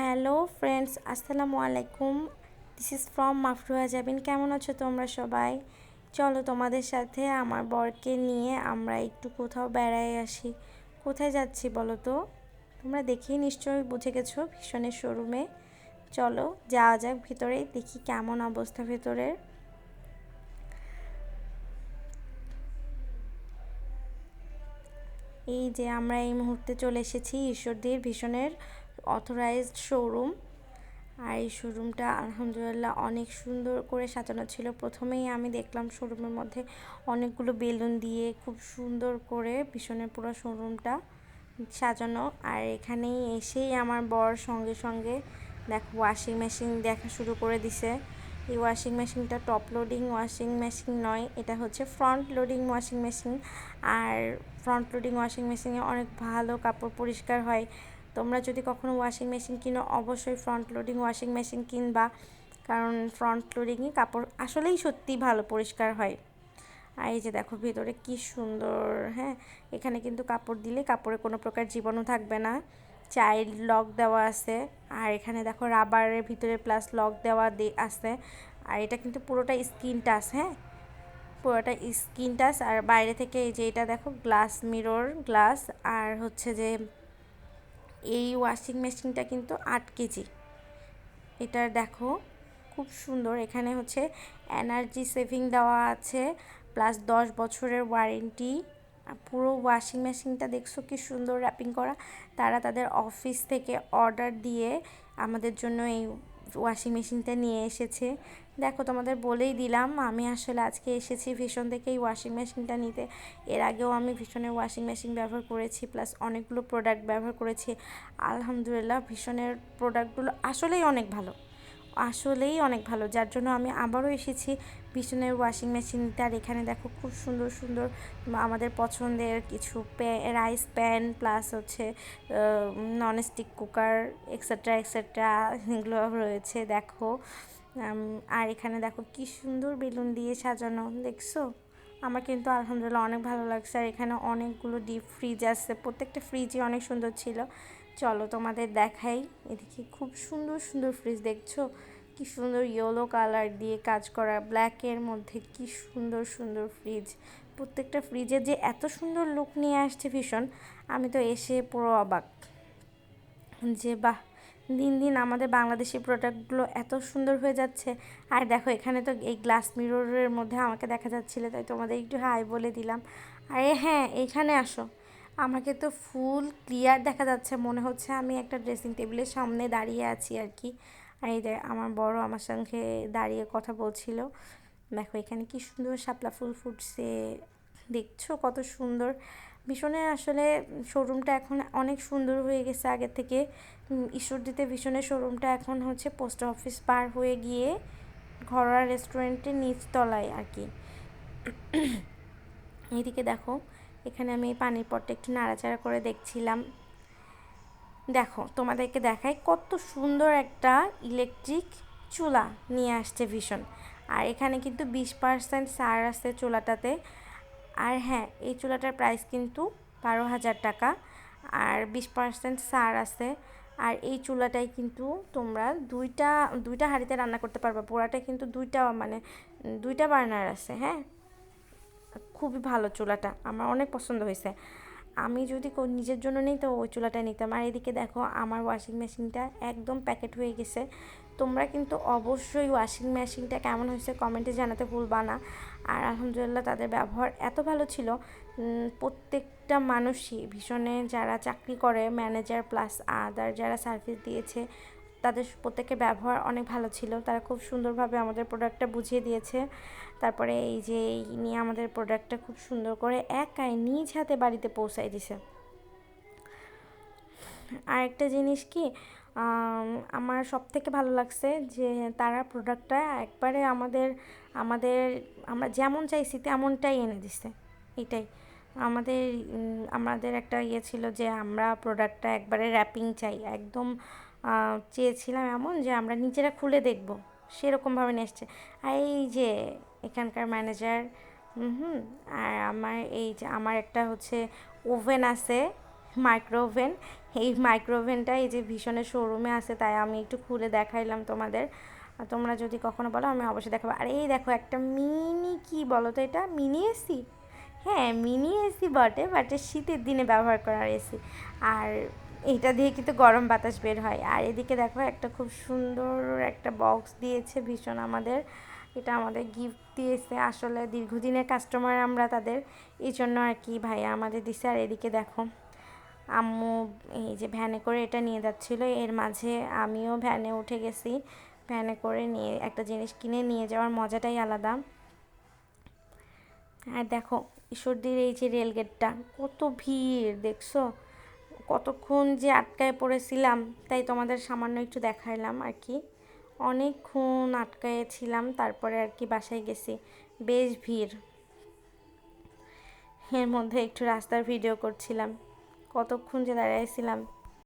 Hello friends আসসালামু আলাইকুম this is from Mafruya Jabin কেমন আছো তোমরা সবাই? চলো তোমাদের সাথে আমার বরকে নিয়ে আমরা একটু কোথাও বেড়াই আসি। কোথায় যাচ্ছি বলো তো? তোমরা দেখেই নিশ্চয়ই বুঝে গেছো ভীষণের শোরুমে। চলো যাওয়া যাক ভিতরে, দেখি কেমন অবস্থা ভেতরের। এই যে আমরা এই মুহূর্তে চলে এসেছি ঈশ্বরদীর ভীষণের অথরাইজড শোরুম আর এই শোরুমটা আলহামদুলিল্লাহ অনেক সুন্দর করে সাজানো ছিল। প্রথমেই আমি দেখলাম শোরুমের মধ্যে অনেকগুলো বেলুন দিয়ে খুব সুন্দর করে ভীষণের পুরো শোরুমটা সাজানো। আর এখানেই এসেই আমার বর সঙ্গে সঙ্গে দেখো ওয়াশিং মেশিন দেখা শুরু করে দিছে। এই ওয়াশিং মেশিনটা টপ লোডিং ওয়াশিং মেশিন নয়, এটা হচ্ছে ফ্রন্ট লোডিং ওয়াশিং মেশিন আর ফ্রন্ট লোডিং ওয়াশিং মেশিনে অনেক ভালো কাপড় পরিষ্কার হয়। তোমরা যদি কখনো ওয়াশিং মেশিন কিনো, অবশ্যই ফ্রন্ট লোডিং ওয়াশিং মেশিন কিনবা। কারণ ফ্রন্ট লোডিংয়ে কাপড় আসলেই সত্যি ভালো, পরিষ্কার হয়। আর এই যে দেখো ভেতরে কি সুন্দর হ্যাঁ? এখানে কিন্তু কাপড় দিলে কাপড়ে কোনো প্রকার জীবাণু থাকবে না। চাইল্ড লক দেওয়া আছে। আর এখানে দেখো রাবারের ভিতরে প্লাস লক দেওয়া আছে। আর এটা কিন্তু পুরোটা স্কিন টাচ হ্যাঁ? পুরোটা স্কিন টাচ আর বাইরে থেকে এই যে এটা দেখো গ্লাস মিরর গ্লাস আর হচ্ছে যে এই ওয়াশিং মেশিনটা কিন্তু আট কেজি। এটা দেখো, খুব সুন্দর। এখানে হচ্ছে এনার্জি সেভিং দেওয়া আছে প্লাস দশ বছরের ওয়ারেন্টি পুরো ওয়াশিং মেশিনটা দেখছ কি সুন্দর র্যাপিং করা। তারা তাদের অফিস থেকে অর্ডার দিয়ে আমাদের জন্য এই ওয়াশিং মেশিনটা নিয়ে এসেছে। দেখো, তোমাদের বলেই দিলাম, আমি আসলে আজকে এসেছি ভীষণ থেকে এই ওয়াশিং মেশিনটা নিতে। এর আগেও আমি ভীষণের ওয়াশিং মেশিন ব্যবহার করেছি প্লাস অনেকগুলো প্রোডাক্ট ব্যবহার করেছি। আলহামদুলিল্লাহ, ভীষণের প্রোডাক্টগুলো আসলেই অনেক ভালো। আসলেই অনেক ভালো। যার জন্য আমি আবারও এসেছি ভীষণের ওয়াশিং মেশিনটার এখানে দেখো খুব সুন্দর সুন্দর আমাদের পছন্দের কিছু রাইস প্যান প্লাস হচ্ছে ননস্টিক কুকার এক্সেট্রা এক্সেট্রা এগুলো রয়েছে, দেখো। আর এখানে দেখো কি সুন্দর বেলুন দিয়ে সাজানো, দেখছ? আমার কিন্তু আলহামদুলিল্লাহ অনেক ভালো লাগছে। আর এখানে অনেকগুলো ডিপ ফ্রিজ আছে। প্রত্যেকটা ফ্রিজই অনেক সুন্দর ছিল। চলো তোমাদের দেখাই। এদিকে খুব সুন্দর সুন্দর ফ্রিজ দেখছ? কি সুন্দর ইয়েলো কালার দিয়ে কাজ করা ব্ল্যাকের মধ্যে কি সুন্দর সুন্দর ফ্রিজ প্রত্যেকটা ফ্রিজে যে এত সুন্দর লুক নিয়ে আসছে ভীষণ, আমি তো এসে পুরো অবাক। যে বাহ, দিন দিন আমাদের বাংলাদেশি প্রোডাক্টগুলো এত সুন্দর হয়ে যাচ্ছে। আর দেখো, এখানে তো এই গ্লাস মিররের মধ্যে আমাকে দেখা যাচ্ছিল, তাই তোমাদের একটু হাই বলে দিলাম। আরে হ্যাঁ এখানে আসো। আমাকে তো ফুল ক্লিয়ার দেখা যাচ্ছে, মনে হচ্ছে আমি একটা ড্রেসিং টেবিলের সামনে দাঁড়িয়ে আছি আর কি। আর এই আমার বড় আমার সঙ্গে দাঁড়িয়ে কথা বলছিল, দেখো এখানে কি সুন্দর শাপলা ফুল ফুটছে, দেখছ কত সুন্দর। ভীষণে আসলে শোরুমটা এখন অনেক সুন্দর হয়ে গেছে আগের থেকে। ঈশ্বরদীতে ভীষণের শোরুমটা এখন হচ্ছে পোস্ট অফিস পার হয়ে গিয়ে ঘরোয়া রেস্টুরেন্টের নিচতলায় আর কি। এইদিকে দেখো এখানে আমি পানির পটটা একটু নাড়াচাড়া করে দেখছিলাম। দেখো, তোমাদেরকে দেখাই কত সুন্দর একটা ইলেকট্রিক চুলা নিয়ে আসছে ভীষণ। আর এখানে কিন্তু বিশ পার্সেন্ট সার আছে চুলাটাতে। আর হ্যাঁ এই চুলাটার প্রাইস কিন্তু বারো হাজার টাকা। আর বিশ পার্সেন্ট সার আছে। আর এই চুলাটাই কিন্তু তোমরা দুইটা দুইটা হাঁড়িতে রান্না করতে পারবে। পোড়াটা কিন্তু দুইটা মানে দুইটা বার্নার আছে হ্যাঁ? খুবই ভালো চুলাটা। আমার অনেক পছন্দ হয়েছে। আমি যদি নিজের জন্য নিই তো ওই চুলাটা নিতাম। আর এদিকে দেখো, আমার ওয়াশিং মেশিনটা একদম প্যাকেট হয়ে গেছে। তোমরা কিন্তু অবশ্যই ওয়াশিং মেশিনটা কেমন হয়েছে কমেন্টে জানাতে ভুলবা না। আর আলহামদুলিল্লাহ তাদের ব্যবহার এত ভালো ছিল। প্রত্যেকটা মানুষই, ভীষণে যারা চাকরি করে ম্যানেজার প্লাস আদার যারা সার্ভিস দিয়েছে তাদের প্রত্যেকের ব্যবহার অনেক ভালো ছিল। তারা খুব সুন্দরভাবে আমাদের প্রোডাক্টটা বুঝিয়ে দিয়েছে। তারপরে এই যে এই নিয়ে আমাদের প্রোডাক্টটা খুব সুন্দর করে একাই নিজ হাতে বাড়িতে পৌঁছাই দিছে। আরেকটা জিনিস কি আমার সব থেকে ভালো লাগছে যে তারা প্রোডাক্টটা একবারে আমাদের আমাদের, আমরা যেমন চাইছি তেমনটাই এনে দিছে। এটাই। আমাদের আমাদের একটা ইয়ে ছিল যে আমরা প্রোডাক্টটা একবারে র্যাপিং চাই। একদম চেয়েছিলাম এমন যে আমরা নিজেরা খুলে দেখব। সেরকমভাবে নিয়ে এসছে। আর এই যে এখানকার ম্যানেজার হুম, আর আমার এই যে আমার একটা হচ্ছে ওভেন আছে মাইক্রো ওভেন এই মাইক্রোওভেনটা এই যে ভীষণের শোরুমে আছে, তাই আমি একটু খুলে দেখাইলাম তোমাদের। তোমরা যদি কখনো বলো, আমি অবশ্যই দেখাবো। আর এই দেখো, একটা মিনি কি বলো তো এটা মিনি এসি হ্যাঁ মিনি এসি বটে বাট শীতের দিনে ব্যবহার করার এসি আর এটা দিয়ে কিন্তু গরম বাতাস বের হয়। আর এদিকে দেখো একটা খুব সুন্দর একটা বক্স দিয়েছে ভীষণ আমাদের। এটা আমাদের গিফট দিয়েছে আসলে দীর্ঘদিনের কাস্টমার আমরা তাদের। এই জন্য আর কি ভাইয়া আমাদের দিছে। আর এদিকে দেখো আম্মু এই যে ভ্যানে করে এটা নিয়ে যাচ্ছিল। এর মাঝে আমিও ভ্যানে উঠে গেছি। ভ্যানে করে নিয়ে একটা জিনিস কিনে নিয়ে যাওয়ার মজাটাই আলাদা। আর দেখো ঈশ্বরদীর এই যে রেলগেটটা কত ভিড় দেখছ? কতক্ষণ যে আটকায় পড়েছিলাম, তাই তোমাদের সামান্য একটু দেখাইলাম আর কি। অনেকক্ষণ আটকায় ছিলাম, তারপরে আর কি বাসায় গেছি। বেশ ভিড়। এর মধ্যে একটু রাস্তার ভিডিও করছিলাম। কতক্ষণ যে দাঁড়াইছিলাম